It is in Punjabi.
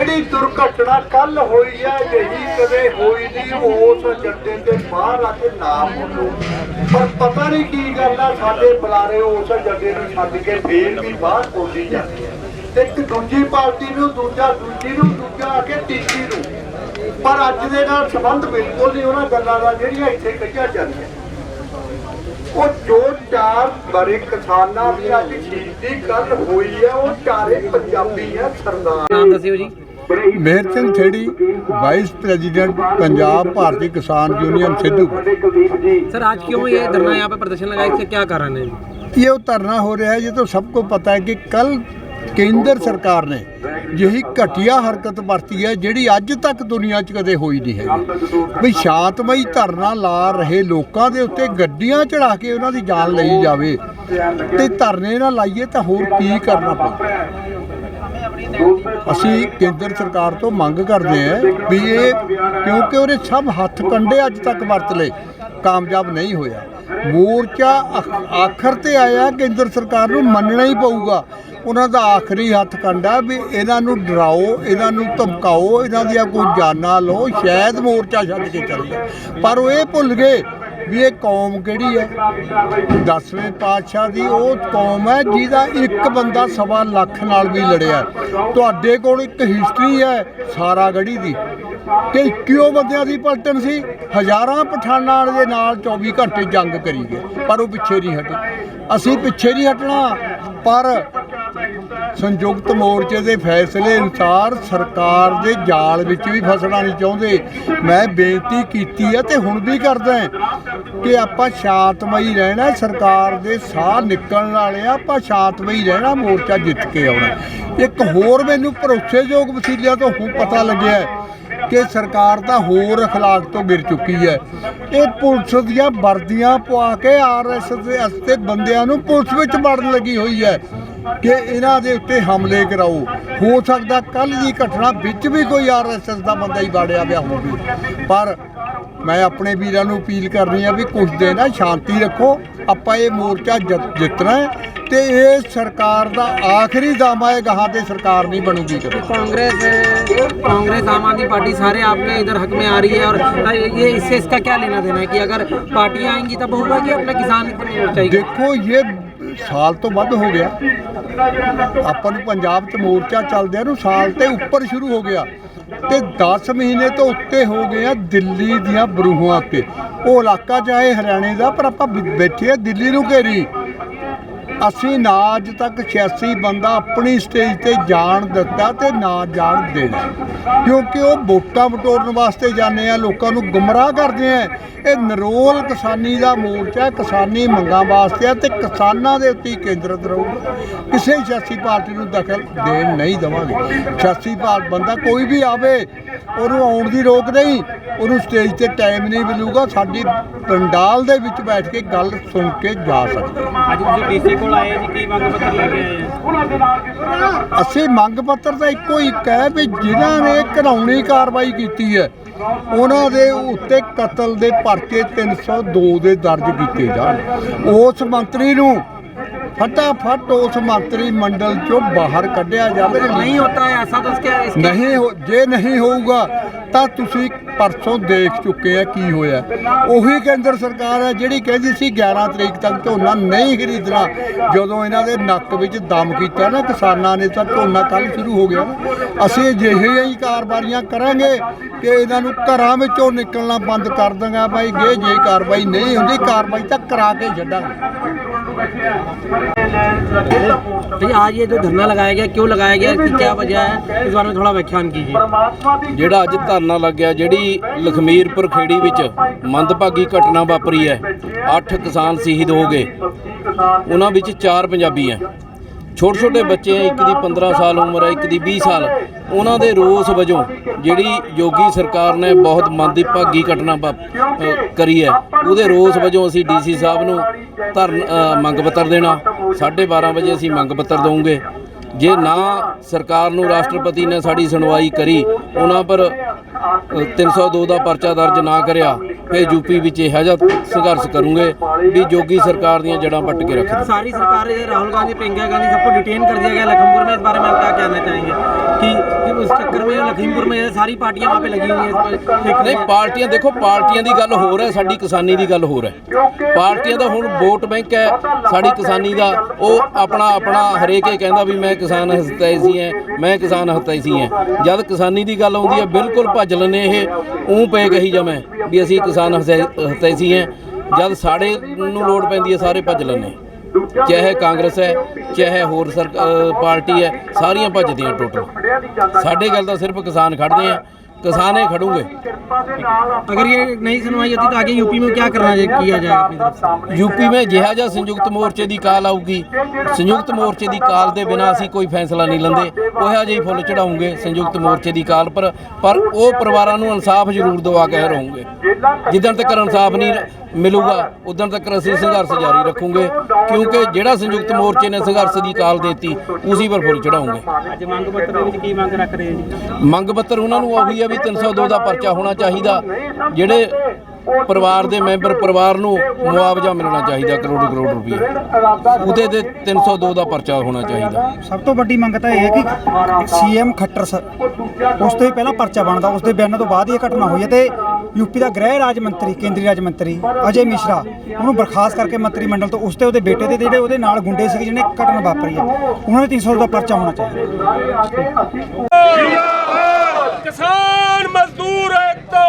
ਜਿਹੜੀ ਦੁਰਘਟਨਾ ਕੱਲ ਹੋਈ ਹੈ ਜਿਹੀ ਕਦੇ ਹੋਈ ਨਹੀਂ, ਉਸ ਜੱਡੇ ਤੇ ਬਾਹਰ ਆ ਕੇ ਨਾਮ ਬੋਲੋ। ਪਰ ਪਤਾ ਨਹੀਂ ਕੀ ਗੱਲ ਆ, ਸਾਡੇ ਬੁਲਾਰੇ ਉਸ ਜੱਡੇ ਨੂੰ ਛੱਡ ਕੇ ਫੇਰ ਵੀ ਬਾਹਰ ਬੋਲੀ ਜਾਂਦੀ ਹੈ ਇੱਕ ਦੂਜੀ ਪਾਰਟੀ ਨੂੰ, ਦੂਜਾ, ਦੂਜੀ ਨੂੰ, ਦੂਜਾ ਆ ਕੇ ਤੀਜੀ ਨੂੰ। ਪਰ ਅੱਜ ਦੇ ਨਾਲ ਸੰਬੰਧ ਬਿਲਕੁਲ ਨਹੀਂ, ਉਹਨਾਂ ਗੱਲਾਂ ਦਾ ਜਿਹੜੀਆਂ ਇੱਥੇ ਕਹੀਆਂ ਜਾਂਦੀਆਂ। ਉਹ ਜੋ ਚਾਰ ਬੜੇ ਕਿਸਾਨਾਂ ਦੀ ਅੱਜ ਸ਼ਹੀਦੀ ਕੱਲ ਹੋਈ ਹੈ ਉਹ ਚਾਰੇ ਪੰਜਾਬੀ ਹੈ ਸਰਦਾਰ। ਨਾਮ ਦੱਸਿਓ ਜੀ। Mehar Singh Theri vice president Punjab Bharatiya Kisan union Sidhu sir ਧਰਨਾ क्यों ये धरना यहाँ पे प्रदर्शन लगाया इसका क्या कारण है ये धरना हो रहा है ये तो सबको पता है कि कल ਕੇਂਦਰ ਸਰਕਾਰ ਨੇ ਜਿਹੀ ਘਟੀਆ ਹਰਕਤ ਵਰਤੀ ਹੈ ਜਿਹੜੀ ਅੱਜ ਤੱਕ ਦੁਨੀਆ 'ਚ ਕਦੇ ਹੋਈ ਨਹੀਂ ਹੈਗੀ। ਵੀ ਸ਼ਾਂਤਮਈ ਧਰਨਾ ਲਾ ਰਹੇ ਲੋਕਾਂ ਦੇ ਉੱਤੇ ਗੱਡੀਆਂ ਚੜਾ ਕੇ ਉਹਨਾਂ ਦੀ ਜਾਨ ਲਈ ਜਾਵੇ ਤੇ ਧਰਨੇ ਨਾ ਲਾਈਏ ਤਾਂ ਹੋਰ ਕੀ ਕਰਨਾ ਪਊ? ਅਸੀਂ ਕੇਂਦਰ ਸਰਕਾਰ ਤੋਂ ਮੰਗ ਕਰਦੇ ਹਾਂ ਵੀ ਇਹ ਕਿਉਂਕਿ ਉਹਨੇ ਸਭ ਹੱਥ ਕੰਡੇ ਅੱਜ ਤੱਕ ਵਰਤ ਲਏ, ਕਾਮਯਾਬ ਨਹੀਂ ਹੋਇਆ। ਮੋਰਚਾ ਆਖਰ ਤੇ ਆਇਆ, ਕੇਂਦਰ ਸਰਕਾਰ ਨੂੰ ਮੰਨਣਾ ਹੀ ਪਊਗਾ। ਉਹਨਾਂ ਦਾ ਆਖਰੀ ਹੱਥ ਕੰਡਾ ਵੀ ਇਹਨਾਂ ਨੂੰ ਡਰਾਓ, ਇਹਨਾਂ ਨੂੰ ਧਮਕਾਓ, ਇਹਨਾਂ ਦੀਆਂ ਕੋਈ ਜਾਨਾਂ ਲਓ, ਸ਼ਾਇਦ ਮੋਰਚਾ ਛੱਡ ਕੇ ਚੱਲ ਜਾਏ। ਪਰ ਉਹ ਇਹ ਭੁੱਲ ਗਏ ਵੀ ਇਹ ਕੌਮ ਕਿਹੜੀ ਹੈ 10ਵੇਂ ਪਾਤਸ਼ਾਹ ਦੀ ਉਹ ਕੌਮ ਹੈ ਜਿਹਦਾ ਇੱਕ ਬੰਦਾ ਸਵਾ ਲੱਖ ਨਾਲ ਵੀ ਲੜਿਆ ਤੁਹਾਡੇ ਕੋਲ ਇੱਕ ਹਿਸਟਰੀ ਹੈ ਸਾਰਾ ਗੜੀ ਦੀ ਕਿ 21 ਬੰਦਿਆਂ ਦੀ ਪਲਟਨ ਸੀ, ਹਜ਼ਾਰਾਂ ਪਠਾਨਾਂ ਦੇ ਨਾਲ 24 ਘੰਟੇ ਜੰਗ ਕਰੀ ਗਏ, ਪਰ ਉਹ ਪਿੱਛੇ ਨਹੀਂ ਹਟੇ। ਅਸੀਂ ਪਿੱਛੇ ਨਹੀਂ ਹਟਣਾ, ਪਰ ਸੰਯੁਕਤ ਮੋਰਚੇ ਦੇ ਫੈਸਲੇ ਅਨੁਸਾਰ ਸਰਕਾਰ ਦੇ ਜਾਲ ਵਿੱਚ ਵੀ ਫਸਣਾ ਨਹੀਂ ਚਾਹੁੰਦੇ ਮੈਂ ਬੇਨਤੀ ਕੀਤੀ ਹੈ ਤੇ ਹੁਣ ਵੀ ਕਰਦਾ ਹਾਂ ਕਿ ਆਪਾਂ ਸ਼ਾਂਤਮਈ ਰਹਿਣਾ ਸਰਕਾਰ ਦੇ ਸਾਹ ਨਿਕਲਣ ਵਾਲੇ ਆ ਆਪਾਂ ਸ਼ਾਂਤਮਈ ਰਹਿਣਾ ਮੋਰਚਾ ਜਿੱਤ ਕੇ ਆਉਣਾ ਇੱਕ ਹੋਰ ਮੈਨੂੰ ਭਰੋਸੇਯੋਗ ਵਸੀਲਿਆਂ ਤੋਂ ਹੁਣ ਪਤਾ ਲੱਗਿਆ ਹੈ ਕਿ ਸਰਕਾਰ ਤਾਂ ਹੋਰ اخلاق ਤੋਂ ਗਿਰ ਚੁੱਕੀ ਹੈ ਇਹ ਪੁਲਿਸ ਦੀਆਂ ਵਰਦੀਆਂ ਪਵਾ ਕੇ ਆਰਐਸ ਦੇ ਅਸਤੇ ਬੰਦਿਆਂ ਨੂੰ ਪੁਲਿਸ ਵਿੱਚ ਵੜਨ ਲੱਗੀ ਹੋਈ ਹੈ ਕਿ ਇਹਨਾਂ ਦੇ ਉੱਤੇ ਹਮਲੇ ਕਰਾਓ ਹੋ ਸਕਦਾ ਕੱਲ ਦੀ ਘਟਨਾ ਵਿੱਚ ਵੀ ਕੋਈ ਆਰਐਸਐਸ ਦਾ ਬੰਦਾ ਹੀ ਵਾੜਿਆ ਪਿਆ ਹੋਵੇ ਪਰ ਮੈਂ ਆਪਣੇ ਵੀਰਾਂ ਨੂੰ ਅਪੀਲ ਕਰ ਰਹੀ ਹਾਂ ਵੀ ਕੁਝ ਦਿਨ ਆ ਸ਼ਾਂਤੀ ਰੱਖੋ ਆਪਾਂ ਇਹ ਮੋਰਚਾ ਜਿੱਤ- ਜਿੱਤਣਾ ਹੈ ਤੇ ਇਹ ਸਰਕਾਰ ਦਾ ਆਖਰੀ ਦਾਮਾ ਹੈ ਗਾਹਾਂ ਤੇ ਸਰਕਾਰ ਨਹੀਂ ਬਣੂਗੀ ਕਦੇ कांग्रेस कांग्रेस आम आदमी पार्टी सारे आपके इधर हक में आ रही है और ये इससे इसका क्या लेना देना है कि अगर पार्टियां आएंगी तब होगा कि अपना किसान मोर्चा ही ਦੇਖੋ ਇਹ ਸਾਲ ਤੋਂ ਵੱਧ ਹੋ ਗਿਆ। ਆਪਾਂ ਨੂੰ ਪੰਜਾਬ 'ਚ ਮੋਰਚਾ ਚੱਲਦਿਆਂ ਨੂੰ ਸਾਲ ਤੇ ਉੱਪਰ ਸ਼ੁਰੂ ਹੋ ਗਿਆ। ਤੇ 10 ਮਹੀਨੇ ਤੋਂ ਉੱਤੇ ਹੋ ਗਏ ਆ ਦਿੱਲੀ ਦੀਆਂ ਬਰੂਹਾਂ ਉੱਤੇ ਉਹ ਇਲਾਕਾ ਚਾਹੇ ਹਰਿਆਣੇ ਦਾ, ਪਰ ਆਪਾਂ ਬੈ- ਬੈਠੇ ਆ ਦਿੱਲੀ ਨੂੰ ਘੇਰੀ। ਅਸੀਂ ਨਾ ਅੱਜ ਤੱਕ 86 ਬੰਦਾ ਆਪਣੀ ਸਟੇਜ ਤੇ ਜਾਣ ਦਿੱਤਾ ਤੇ ਨਾ ਜਾਣ ਦੇਣਾ। ਕਿਉਂਕਿ ਉਹ ਵੋਟਾਂ ਵਟੋਰਨ ਵਾਸਤੇ ਜਾਂਦੇ ਆ, ਲੋਕਾਂ ਨੂੰ ਗੁੰਮਰਾਹ ਕਰਦੇ ਆ। ਇਹ ਨਰੋਲ ਕਿਸਾਨੀ ਦਾ ਮੋਰਚਾ ਕਿਸਾਨੀ ਮੰਗਾਂ ਵਾਸਤੇ ਆ ਤੇ ਕਿਸਾਨਾਂ ਦੇ ਉੱਤੇ ਕੇਂਦਰਿਤ ਰਹੂਗਾ। ਕਿਸੇ 86 ਪਾਰਟੀ ਨੂੰ ਦਖਲ ਦੇਣ ਨਹੀਂ ਦਵਾਂਗੇ। 86 ਪਾਰਟ ਬੰਦਾ ਕੋਈ ਵੀ ਆਵੇ, ਉਹਨੂੰ ਆਉਣ ਦੀ ਰੋਕ ਨਹੀਂ, ਉਹਨੂੰ ਸਟੇਜ ਤੇ ਟਾਈਮ ਨਹੀਂ ਮਿਲੂਗਾ। ਸਾਡੀ ਪੰਡਾਲ ਦੇ ਵਿੱਚ ਬੈਠ ਕੇ ਗੱਲ ਸੁਣ ਕੇ ਜਾ ਸਕਦਾ। ਅੱਜ ਤੁਸੀਂ ਡੀਸੀ डीसी को आए जी कई मांग पत्र लेके आए हैं ਅਸੀਂ ਮੰਗ ਪੱਤਰ ਤਾਂ ਇੱਕੋ ਇੱਕ ਹੈ ਵੀ ਜਿਨ੍ਹਾਂ ਨੇ ਘਰਾਉਣੀ ਕਾਰਵਾਈ ਕੀਤੀ ਹੈ ਉਹਨਾਂ ਦੇ ਉੱਤੇ ਕਤਲ ਦੇ ਪਰਚੇ 302 ਦੇ ਦਰਜ ਕੀਤੇ ਜਾਣ ਉਸ ਮੰਤਰੀ ਨੂੰ ਫਟਾਫਟ ਉਸ ਮੰਤਰੀ ਮੰਡਲ ਚੋਂ ਬਾਹਰ ਕੱਢਿਆ ਜਾਵੇ नहीं होता है ऐसा तो उसके इसके ਨਹੀਂ ਹੋ ਜੇ ਨਹੀਂ ਹੋਊਗਾ ਤਾਂ ਤੁਸੀਂ ਪਰਸੋਂ ਦੇਖ ਚੁੱਕੇ ਆ ਕੀ ਹੋਇਆ। ਉਹੀ ਕੇਂਦਰ ਸਰਕਾਰ ਹੈ ਜਿਹੜੀ ਕਹਿੰਦੀ ਸੀ 11 ਤਰੀਕ ਤੱਕ ਝੋਨਾ ਨਹੀਂ ਖਰੀਦਣਾ। ਜਦੋਂ ਇਹਨਾਂ ਦੇ ਨੱਕ ਵਿੱਚ ਦਮ ਕੀਤਾ ਨਾ ਕਿਸਾਨਾਂ ਨੇ ਤਾਂ ਝੋਨਾ ਕੱਲ ਸ਼ੁਰੂ ਹੋ ਗਿਆ ਨਾ। ਅਸੀਂ ਅਜਿਹੀਆਂ ਹੀ ਕਾਰਵਾਈਆਂ ਕਰਾਂਗੇ। ਕਿ ਇਹਨਾਂ ਨੂੰ ਘਰਾਂ ਵਿੱਚੋਂ ਨਿਕਲਣਾ ਬੰਦ ਕਰ ਦਾਂਗਾ ਭਾਈ ਜੇ ਜੇ ਕਾਰਵਾਈ ਨਹੀਂ ਹੁੰਦੀ ਕਾਰਵਾਈ ਤਾਂ ਕਰਾ ਕੇ ਛੱਡਾਂਗੇ तो आज ये जो धरना लगाया गया क्यों लगाया गया इसकी क्या वजह है इस बारे में थोड़ा व्याख्यान कीजिए ਜਿਹੜਾ ਅੱਜ ਧਰਨਾ ਲੱਗਿਆ ਜਿਹੜੀ ਲਖਮੀਰਪੁਰ ਖੇੜੀ ਵਿੱਚ ਮੰਦਭਾਗੀ ਘਟਨਾ ਵਾਪਰੀ ਹੈ 8 ਕਿਸਾਨ ਸ਼ਹੀਦ ਹੋ ਗਏ ਉਹਨਾਂ ਵਿੱਚ 4 ਪੰਜਾਬੀ ਹੈ ਛੋਟੇ ਛੋਟੇ ਬੱਚੇ ਆ, ਇੱਕ ਦੀ 15 ਸਾਲ ਉਮਰ ਹੈ ਇੱਕ ਦੀ 20 ਸਾਲ। ਉਹਨਾਂ ਦੇ ਰੋਸ ਵਜੋਂ ਜਿਹੜੀ ਯੋਗੀ ਸਰਕਾਰ ਨੇ ਬਹੁਤ ਮਨ ਦੀ ਭਾਗੀ ਘਟਨਾ ਕਰੀ ਹੈ, ਉਹਦੇ ਰੋਸ ਵਜੋਂ ਅਸੀਂ ਡੀਸੀ ਸਾਹਿਬ ਨੂੰ ਧਰਨ ਮੰਗ ਪੱਤਰ ਦੇਣਾ। 12:30 ਵਜੇ ਅਸੀਂ ਮੰਗ ਪੱਤਰ ਦਵਾਂਗੇ ਜੇ ਨਾ ਸਰਕਾਰ ਨੂੰ ਰਾਸ਼ਟਰਪਤੀ ਨੇ ਸਾਡੀ ਸੁਣਵਾਈ ਕਰੀ, ਉਹਨਾਂ ਪਰ 302 ਦਾ ਪਰਚਾ ਦਰਜ ਨਾ ਕਰਿਆ ਫਿਰ ਯੂਪੀ ਵਿੱਚ ਇਹੋ ਜਿਹਾ ਸੰਘਰਸ਼ ਕਰੂੰਗੇ ਵੀ ਜੋਗੀ ਸਰਕਾਰ ਦੀਆਂ ਜੜਾਂ ਪੱਟ ਕੇ ਰੱਖ ਦੇਣ। सारी सरकार है, राहुल गांधी प्रियंका गांधी सबको डिटेन कर दिया गया लखनपुर में इस बारे में आप क्या कहना चाहेंगे कि, कि उस चक्कर में लखीमपुर में ये सारी पार्टियां वहाँ पे लगी हुई हैं इस पर- एक- ਨਹੀਂ ਪਾਰਟੀਆਂ ਦੇਖੋ ਪਾਰਟੀਆਂ ਦੀ ਗੱਲ ਹੋਰ ਹੈ ਸਾਡੀ ਕਿਸਾਨੀ ਦੀ ਗੱਲ ਹੋਰ ਹੈ ਪਾਰਟੀਆਂ ਦਾ ਹੁਣ ਵੋਟ ਬੈਂਕ ਹੈ ਸਾਡੀ ਕਿਸਾਨੀ ਦਾ ਉਹ ਆਪਣਾ ਆਪਣਾ ਹਰੇਕ ਇਹ ਕਹਿੰਦਾ ਵੀ ਮੈਂ ਕਿਸਾਨ ਹਸਤੈਸੀ ਹਾਂ ਮੈਂ ਕਿਸਾਨ ਹਸਤੈਸੀ ਹਾਂ ਜਦ ਕਿਸਾਨੀ ਦੀ ਗੱਲ ਆਉਂਦੀ ਹੈ ਬਿਲਕੁਲ ਭੱਜ ਲੈਂਦੇ ਇਹ ਉਹ ਪਏ ਕਹੀ ਜਮੈਂ ਵੀ ਅਸੀਂ ਕਿਸਾਨ ਹਤੈਸੀ ਹੈ, ਜਦ ਸਾਡੇ ਨੂੰ ਲੋੜ ਪੈਂਦੀ ਹੈ, ਸਾਰੇ ਭੱਜ ਲੈਂਦੇ ਚਾਹੇ ਕਾਂਗਰਸ ਹੈ, ਚਾਹੇ ਹੋਰ ਸਰ ਪਾਰਟੀ ਹੈ, ਸਾਰੀਆਂ ਭੱਜਦੀਆਂ ਟੋਟਲ। ਸਾਡੇ ਗੱਲ ਤਾਂ ਸਿਰਫ ਕਿਸਾਨ ਖੜਦੇ ਆ ਕਿਸਾਨੇ ਖੜੂਗੇ अगर ये नहीं सुनवाई होती तो आगे यूपी में क्या करना चाहिए- किया जाएगा अपनी तरफ से ਯੂਪੀ ਵਿੱਚ ਜਿਹਾ ਜਿਹਾ ਸੰਯੁਕਤ ਮੋਰਚੇ ਦੀ ਕਾਲ ਆਊਗੀ ਸੰਯੁਕਤ ਮੋਰਚੇ ਦੀ ਕਾਲ ਦੇ ਬਿਨਾਂ ਅਸੀਂ ਕੋਈ ਫੈਸਲਾ ਨਹੀਂ ਲੈਂਦੇ ਉਹੋ ਜਿਹੀ ਫੁੱਲ ਚੜਾਉਂਗੇ ਸੰਯੁਕਤ ਮੋਰਚੇ ਦੀ ਕਾਲ ਪਰ ਪਰ ਉਹ ਪਰਿਵਾਰਾਂ ਨੂੰ ਇਨਸਾਫ ਜ਼ਰੂਰ ਦਵਾ ਕੇ ਰਹੋਗੇ ਜਿੱਦਣ ਤੱਕ ਇਨਸਾਫ ਨਹੀਂ ਮਿਲੂਗਾ ਉਦੋਂ ਤੱਕ ਅਸੀਂ ਸੰਘਰਸ਼ ਜਾਰੀ ਰੱਖਾਂਗੇ ਕਿਉਂਕਿ ਜਿਹੜਾ ਸੰਯੁਕਤ ਮੋਰਚੇ ਨੇ ਸੰਘਰਸ਼ ਦੀ ਕਾਲ ਦੇਤੀ ਉਸੇ ਪਰ ਫੁੱਲ ਚੜਾਉਂਗੇ ਅੱਜ ਮੰਗ ਪੱਤਰ ਦੇ ਵਿੱਚ ਕੀ ਮੰਗ ਰੱਖ ਰਹੇ ਜੀ? ਮੰਗ ਪੱਤਰ ਉਹਨਾਂ ਨੂੰ ਉਹੀ ਆ ਵੀ 302 ਦਾ ਪਰਚਾ ਹੋਣਾ ਚਾਹੀਦਾ ਜਿਹੜੇ ਪਰਿਵਾਰ ਦੇ ਮੈਂਬਰ ਪਰਿਵਾਰ ਨੂੰ ਮੁਆਵਜ਼ਾ ਮਿਲਣਾ ਚਾਹੀਦਾ ਕਰੋੜ ਕਰੋੜ ਰੁਪਏ ਉਹਦੇ ਤੇ 302 ਦਾ ਪਰਚਾ ਹੋਣਾ ਚਾਹੀਦਾ। ਸਭ ਤੋਂ ਵੱਡੀ ਮੰਗ ਤਾਂ ਇਹ ਹੈ ਕਿ ਸੀਐਮ ਖੱਟਰ ਸਰ ਉਸ ਤੋਂ ਹੀ ਪਹਿਲਾਂ ਪਰਚਾ ਬਣਦਾ ਉਸ ਦੇ ਬਿਆਨਾਂ ਤੋਂ ਬਾਅਦ ਹੀ ਇਹ ਘਟਨਾ ਹੋਈ ਹੈ ਤੇ ਯੂਪੀ ਦਾ ਗ੍ਰਹਿ ਰਾਜ ਮੰਤਰੀ, ਕੇਂਦਰੀ ਰਾਜ ਮੰਤਰੀ ਅਜੇ ਮਿਸ਼ਰਾ, ਉਹਨੂੰ ਬਰਖਾਸਤ ਕਰਕੇ ਮੰਤਰੀ ਮੰਡਲ ਤੋਂ ਉਸ ਤੇ ਉਹਦੇ ਬੇਟੇ ਦੇ ਜਿਹੜੇ ਉਹਦੇ ਨਾਲ ਗੁੰਡੇ ਸੀਗੇ ਜਿਹਨੇ ਘਟਨਾ ਵਾਪਰੀ ਹੈ, ਉਹਨਾਂ ਦੇ 300 ਦਾ ਪਰਚਾ ਹੋਣਾ ਚਾਹੀਦਾ। ਕਿਸਾਨ ਮਜ਼ਦੂਰ ਏਕਤਾ!